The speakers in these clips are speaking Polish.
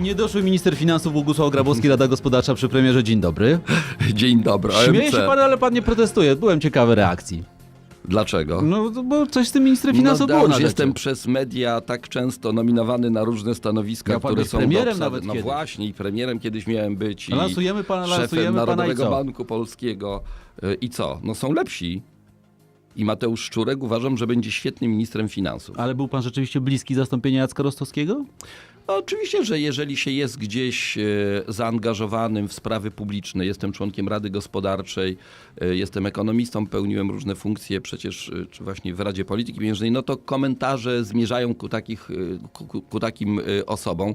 Niedoszły minister finansów Bogusław Grabowski, Rada Gospodarcza przy premierze. Dzień dobry. Dzień dobry, Śmieje się pan, ale pan nie protestuje. Byłem ciekawy reakcji. Dlaczego? No, bo coś z tym ministrem finansów no, było na jestem rzeczy. przez media tak często nominowany na różne stanowiska, pan które są premierem do nawet No kiedyś. właśnie, i premierem kiedyś miałem być. I Lansujemy pana, szefem lansujemy pana Narodowego co? Banku Polskiego. Y, I co? No są lepsi. I Mateusz Szczurek uważam, że będzie świetnym ministrem finansów. Ale był pan rzeczywiście bliski zastąpienia Jacka Rostowskiego? No, oczywiście, że jeżeli się jest gdzieś e, zaangażowanym w sprawy publiczne, jestem członkiem Rady Gospodarczej, e, jestem ekonomistą, pełniłem różne funkcje przecież e, czy właśnie w Radzie Polityki Pieniężnej, no to komentarze zmierzają ku, takich, ku, ku, takim osobom.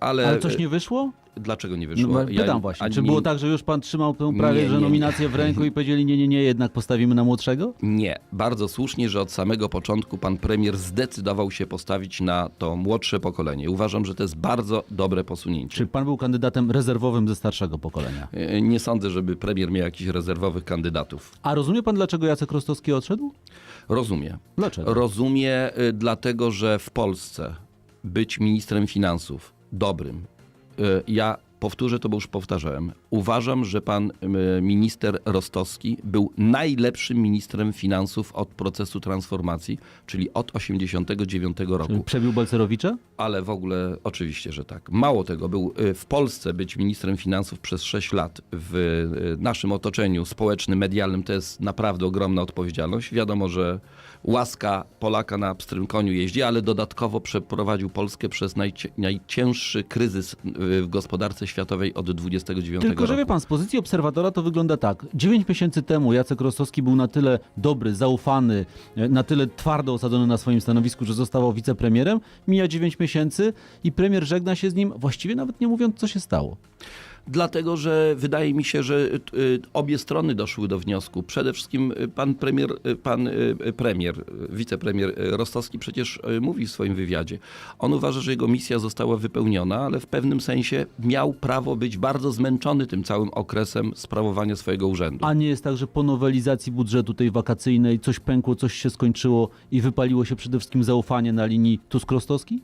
Ale, Ale coś nie wyszło? Dlaczego nie No, wyszło? Ja pytam właśnie. ani Czy było tak, że już pan trzymał tę prawie, Nie, że nie, nominację w ręku i powiedzieli nie, nie, nie, jednak postawimy na młodszego? Nie. Bardzo słusznie, że od samego początku pan premier zdecydował się postawić na to młodsze pokolenie. Uważam, że to jest bardzo dobre posunięcie. Czy pan był kandydatem rezerwowym ze starszego pokolenia? E, Nie sądzę, żeby premier miał jakichś rezerwowych kandydatów. A rozumie pan, dlaczego Jacek Rostowski odszedł? Rozumie. Dlaczego? Rozumie y, dlatego, że w Polsce być ministrem finansów dobrym, y, ja powtórzę to, bo już powtarzałem, uważam, że pan minister Rostowski był najlepszym ministrem finansów od procesu transformacji, czyli od 89 roku. Przebił Balcerowicza? Ale w ogóle oczywiście, że tak. Mało tego, był y, w Polsce być ministrem finansów przez 6 lat w y, naszym otoczeniu społecznym, medialnym to jest naprawdę ogromna odpowiedzialność. Wiadomo, że łaska Polaka na pstrym koniu jeździ, ale dodatkowo przeprowadził Polskę przez najcięższy kryzys y, w gospodarce światowej od 29 Tylko, że wie pan, z pozycji obserwatora to wygląda tak. Dziewięć miesięcy temu Jacek Rostowski był na tyle dobry, zaufany, e, na tyle twardo osadzony na swoim stanowisku, że zostawał wicepremierem. Mija dziewięć miesięcy i premier żegna się z nim, właściwie nawet nie mówiąc, co się stało. Dlatego, że wydaje mi się, że y, obie strony doszły do wniosku. Przede wszystkim y, pan premier, y, pan premier, wicepremier Rostowski przecież mówi w swoim wywiadzie. On uważa, że jego misja została wypełniona, ale w pewnym sensie miał prawo być bardzo zmęczony tym całym okresem sprawowania swojego urzędu. A nie jest tak, że po nowelizacji budżetu tej wakacyjnej coś pękło, coś się skończyło i wypaliło się przede wszystkim zaufanie na linii Tusk-Rostowski?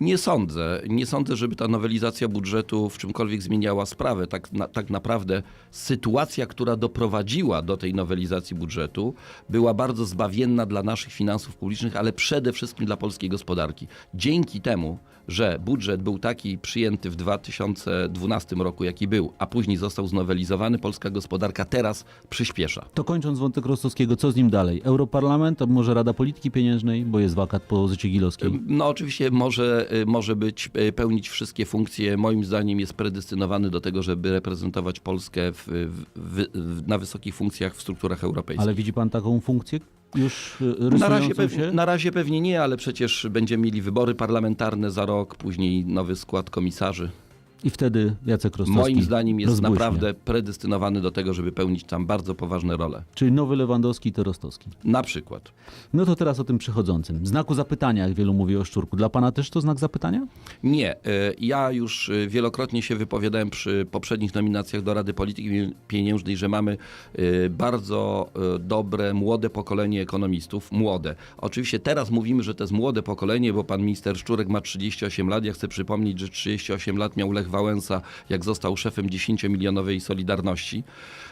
Nie sądzę. Nie sądzę, żeby ta nowelizacja budżetu w czymkolwiek zmieniała sprawę. Tak, na, tak naprawdę sytuacja, która doprowadziła do tej nowelizacji budżetu, była bardzo zbawienna dla naszych finansów publicznych, ale przede wszystkim dla polskiej gospodarki. Dzięki temu, że budżet był taki przyjęty w 2012 roku, jaki był, a później został znowelizowany, polska gospodarka teraz przyspiesza. To kończąc wątek Rostowskiego, co z nim dalej? Europarlament, a może Rada Polityki Pieniężnej, bo jest wakat po Zycie Gilowskiej. No oczywiście może, y, może być, y, pełnić wszystkie funkcje. Moim zdaniem jest predestynowany do tego, żeby reprezentować Polskę w, w, w, na wysokich funkcjach w strukturach europejskich. Ale widzi pan taką funkcję już y, na, razie się? na razie pewnie nie, ale przecież będziemy mieli wybory parlamentarne za rok, później nowy skład komisarzy. I wtedy Jacek Rostowski Moim zdaniem jest rozbłyśnie. naprawdę predestynowany do tego, żeby pełnić tam bardzo poważne role. Czyli nowy Lewandowski to Rostowski. Na przykład. No to teraz o tym przychodzącym. Znaku zapytania, jak wielu mówi o Szczurku. Dla pana też to znak zapytania? Nie, e, ja już e, wielokrotnie się wypowiadałem przy poprzednich nominacjach do Rady Polityki Pieniężnej, że mamy e, bardzo dobre, młode pokolenie ekonomistów. Młode. Oczywiście teraz mówimy, że to jest młode pokolenie, bo pan minister Szczurek ma 38 lat. Ja chcę przypomnieć, że 38 lat miał Lech Wałęsa, jak został szefem 10-milionowej Solidarności.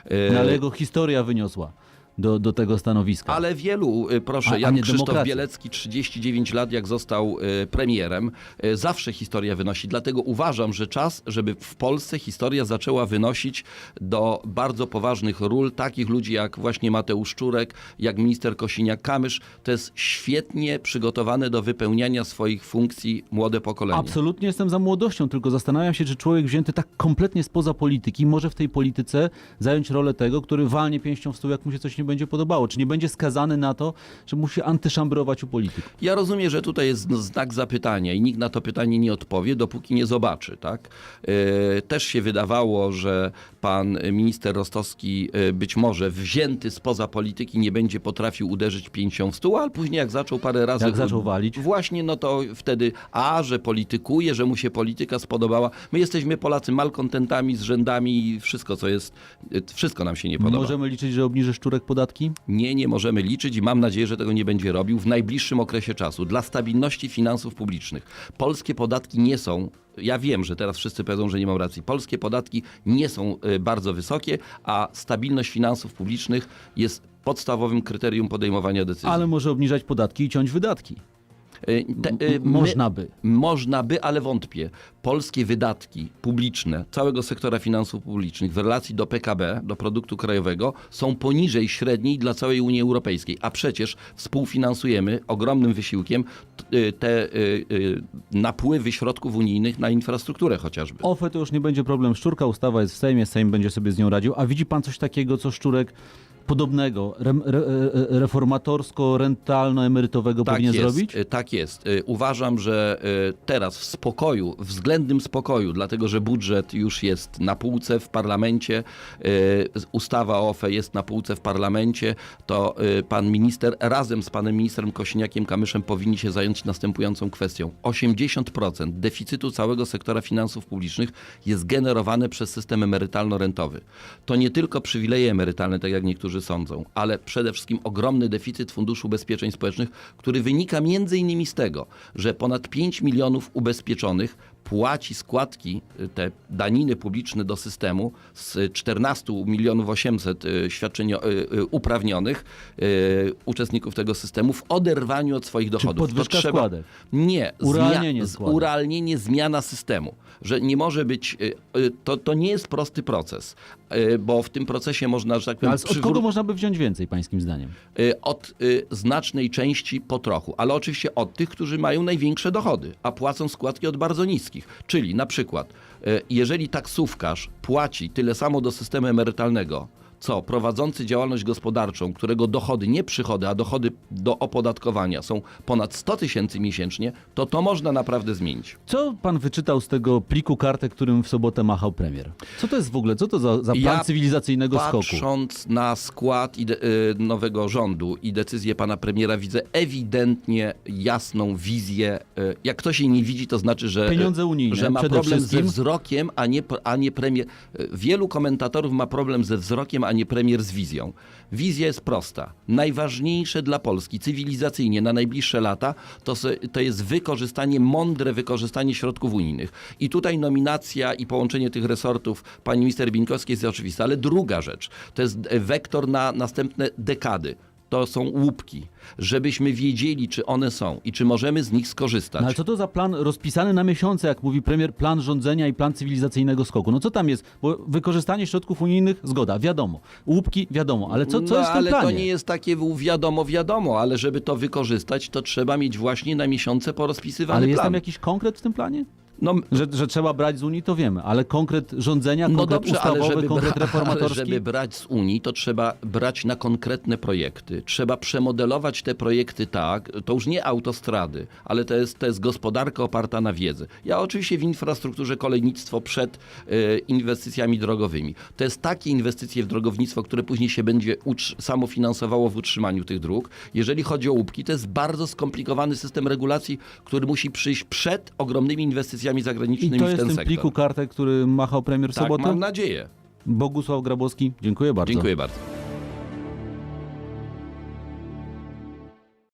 E, No, ale jego historia wyniosła do, do tego stanowiska. Ale wielu, y, proszę, A- a Jan Krzysztof demokracja. Bielecki, 39 lat, jak został y, premierem, y, zawsze historia wynosi. Dlatego uważam, że czas, żeby w Polsce historia zaczęła wynosić do bardzo poważnych ról takich ludzi jak właśnie Mateusz Szczurek, jak minister Kosiniak-Kamysz. To jest świetnie przygotowane do wypełniania swoich funkcji młode pokolenie. Absolutnie jestem za młodością, tylko zastanawiam się, czy człowiek wzięty tak kompletnie spoza polityki może w tej polityce zająć rolę tego, który walnie pięścią w stół, jak mu się coś nie będzie podobało. Czy nie będzie skazany na to, że musi antyszambrować u polityków? Ja rozumiem, że tutaj jest znak zapytania i nikt na to pytanie nie odpowie, dopóki nie zobaczy. Tak? E, Też się wydawało, że pan minister Rostowski e, być może wzięty spoza polityki nie będzie potrafił uderzyć pięścią w stół, ale później jak zaczął parę razy... Jak zaczął walić? Właśnie, no to wtedy a, że politykuje, że mu się polityka spodobała. My jesteśmy Polacy malkontentami z rzędami i wszystko, co jest, wszystko nam się nie podoba. Możemy liczyć, że obniży Szczurek podatek podatki? Nie, nie możemy liczyć i mam nadzieję, że tego nie będzie robił w najbliższym okresie czasu. Dla stabilności finansów publicznych. Polskie podatki nie są, ja wiem, że teraz wszyscy powiedzą, że nie mam racji, polskie podatki nie są y, bardzo wysokie, a stabilność finansów publicznych jest podstawowym kryterium podejmowania decyzji. Ale może obniżać podatki i ciąć wydatki. Y, te- y, my- można by. Można by, ale wątpię. Polskie wydatki publiczne całego sektora finansów publicznych w relacji do PKB, do produktu krajowego, są poniżej średniej dla całej Unii Europejskiej. A przecież współfinansujemy ogromnym wysiłkiem y, te napływy środków unijnych na infrastrukturę chociażby. OFE to już nie będzie problem. Szczurka ustawa jest w Sejmie, Sejm będzie sobie z nią radził. A widzi pan coś takiego, co Szczurek podobnego, rem, re, e, reformatorsko-rentalno-emerytowego powinien jest, zrobić? y, Tak jest. Y, Uważam, że teraz w spokoju, względnym spokoju, dlatego że budżet już jest na półce w parlamencie, ustawa o OFE jest na półce w parlamencie, to pan minister razem z panem ministrem Kośniakiem-Kamyszem powinni się zająć następującą kwestią. 80% deficytu całego sektora finansów publicznych jest generowane przez system emerytalno-rentowy. To nie tylko przywileje emerytalne, tak jak niektórzy sądzą, ale przede wszystkim ogromny deficyt Funduszu Ubezpieczeń Społecznych, który wynika między innymi z tego, że ponad 5 milionów ubezpieczonych płaci składki, y, te daniny publiczne do systemu z 14 milionów 800 y, świadczeń y, uprawnionych uczestników tego systemu w oderwaniu od swoich dochodów. podwyżka składek? Nie, Urealnienie zmia- z- składek. urealnienie, zmiana systemu. Że nie może być, to, to nie jest prosty proces, bo w tym procesie można, że tak powiem, Ale od kogo można by wziąć więcej, pańskim zdaniem? Od znacznej części po trochu, ale oczywiście od tych, którzy mają największe dochody, a płacą składki od bardzo niskich. Czyli na przykład, y, jeżeli taksówkarz płaci tyle samo do systemu emerytalnego, co prowadzący działalność gospodarczą, którego dochody, nie przychody, a dochody do opodatkowania są ponad 100 tysięcy miesięcznie, to to można naprawdę zmienić. Co pan wyczytał z tego pliku kartek, którym w sobotę machał premier? Co to jest w ogóle? Co to za, za plan Ja cywilizacyjnego skoku? Patrząc na skład y, nowego rządu i decyzję pana premiera, widzę ewidentnie jasną wizję. y, Jak ktoś jej nie widzi, to znaczy, że, Pieniądze unijne że ma problem wszystkim. ze wzrokiem, a nie, a nie premier. y, Wielu komentatorów ma problem ze wzrokiem, a nie premier z wizją. Wizja jest prosta. Najważniejsze dla Polski cywilizacyjnie na najbliższe lata to, to jest wykorzystanie, mądre wykorzystanie środków unijnych. I tutaj nominacja i połączenie tych resortów pani minister Binkowskiej jest oczywista, ale druga rzecz to jest e, wektor na następne dekady. To są łupki, żebyśmy wiedzieli, czy one są i czy możemy z nich skorzystać. No ale co to za plan rozpisany na miesiące, jak mówi premier, plan rządzenia i plan cywilizacyjnego skoku? No co tam jest? Bo wykorzystanie środków unijnych, zgoda, wiadomo. Łupki, wiadomo, ale co, co no, jest w tym ale planie? to nie jest takie wiadomo, wiadomo, ale żeby to wykorzystać, to trzeba mieć właśnie na miesiące porozpisywany Ale jest plan. tam jakiś konkret w tym planie? No, Że, że trzeba brać z Unii, to wiemy, ale konkret rządzenia, no konkret dobrze, ale ustawowy, żeby, konkret bra- ale reformatorski? żeby brać z Unii, to trzeba brać na konkretne projekty. Trzeba przemodelować te projekty tak, to już nie autostrady, ale to jest, to jest gospodarka oparta na wiedzy. Ja oczywiście w infrastrukturze kolejnictwo przed e, inwestycjami drogowymi. To jest takie inwestycje w drogownictwo, które później się będzie samofinansowało w utrzymaniu tych dróg. Jeżeli chodzi o łupki, to jest bardzo skomplikowany system regulacji, który musi przyjść przed ogromnymi inwestycjami zagranicznymi I to w jest ten w tym sektor. pliku kartek, który machał premier w tak, sobotę? mam nadzieję. Bogusław Grabowski, dziękuję bardzo. Dziękuję bardzo.